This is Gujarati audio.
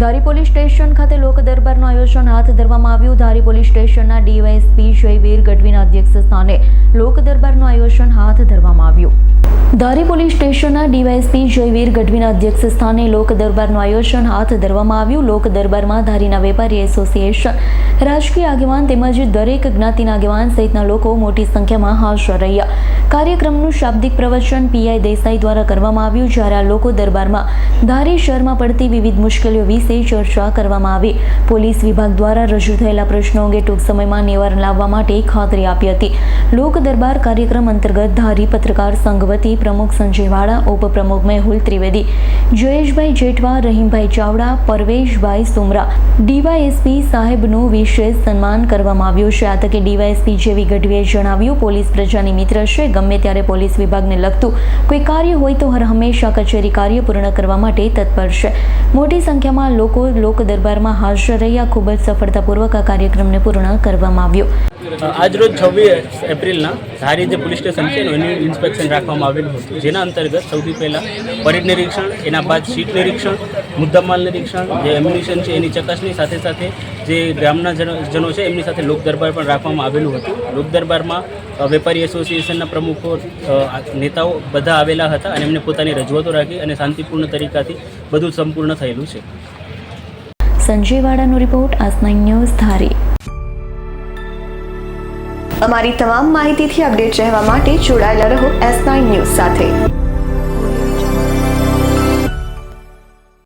ધારી પોલીસ સ્ટેશન ખાતે લોક દરબારનું આયોજન હાથ ધરવામાં આવ્યું. ધારી પોલીસ સ્ટેશનના ડીવાયએસપી જયવીર ગઢવીના અધ્યક્ષ સ્થાને લોક દરબારનું આયોજન હાથ ધરવામાં આવ્યું. ધારી પોલીસ સ્ટેશનના ડીવાયએસપી જયવીર ગઢવીના અધ્યક્ષ સ્થાને લોક દરબારનું આયોજન હાથ ધરવામાં આવ્યું. લોક દરબારમાં ધારીના વેપારી એસોસિએશન રાજકીય આગેવાન તેમજ દરેક જ્ઞાતિના આગેવાન સહિતના લોકો મોટી સંખ્યામાં હાજર રહ્યા. કાર્યક્રમનું શાબ્દિક પ્રવચન પીઆઈ દેસાઈ દ્વારા કરવામાં આવ્યું, જ્યારે આ લોકો દરબારમાં ધારી શહેરમાં પડતી વિવિધ મુશ્કેલીઓ વિશે ચર્ચા કરવામાં આવી. પોલીસ વિભાગ દ્વારા રજૂ થયેલા પ્રશ્નો અંગે ટૂંક સમયમાં નિવારણ લાવવા માટે ખાતરી આપી હતી. લોક દરબાર કાર્યક્રમ અંતર્ગત ધારી પત્રકાર સંઘ વતી પ્રમુખ સંજય વાળા ઉપપ્રમુખ મેહુલ ત્રિવેદી, જયેશભાઈ જેઠવા, રહીમભાઈ ચાવડા, પરવેશભાઈ સુમરા, ડીવાયએસપી સાહેબનું વિશેષ સન્માન કરવામાં આવ્યું છે. આ તકે ડીવાયએસપી જેવી ગઢવીએ જણાવ્યું, પોલીસ પ્રજાની મિત્ર છે. ગમે ત્યારે પોલીસ વિભાગને લગતું કોઈ કાર્ય હોય તો હર હંમેશા કચેરી કાર્ય પૂર્ણ કરવા માટે તત્પર છે. મોટી સંખ્યામાં લોકો લોક દરબારમાં હાજર રહ્યા. ખૂબ જ સફળતાપૂર્વક આ કાર્યક્રમને પૂર્ણ કરવામાં આવ્યો. આજરોજ છવ્વીસ એપ્રિલના ધારી જે પોલીસ સ્ટેશન છે, એનું ઇન્સ્પેક્શન રાખવામાં આવેલું હતું. જેના અંતર્ગત સૌથી પહેલાં પરેડ નિરીક્ષણ, એના બાદ સીટ નિરીક્ષણ મુદ્દામાલ નિરીક્ષણ, જે એમ્યુનિશન છે એની ચકાસણી, સાથે સાથે જે ગામના જનો છે એમની સાથે લોક દરબાર પણ રાખવામાં આવેલું હતું. લોક દરબારમાં વેપારી એસોસિએશનના પ્રમુખો નેતાઓ બધા આવેલા હતા અને એમને પોતાની રજૂઆતો રાખી અને શાંતિપૂર્ણ તરીકાથી બધું સંપૂર્ણ થયેલું છે. સંજય વાડાનો રિપોર્ટ નાઇન ન્યૂઝ ધારી. અમારી તમામ માહિતીથી અપડેટ રહેવા માટે જોડાયેલા રહો એસ નાઇન ન્યૂઝ સાથે.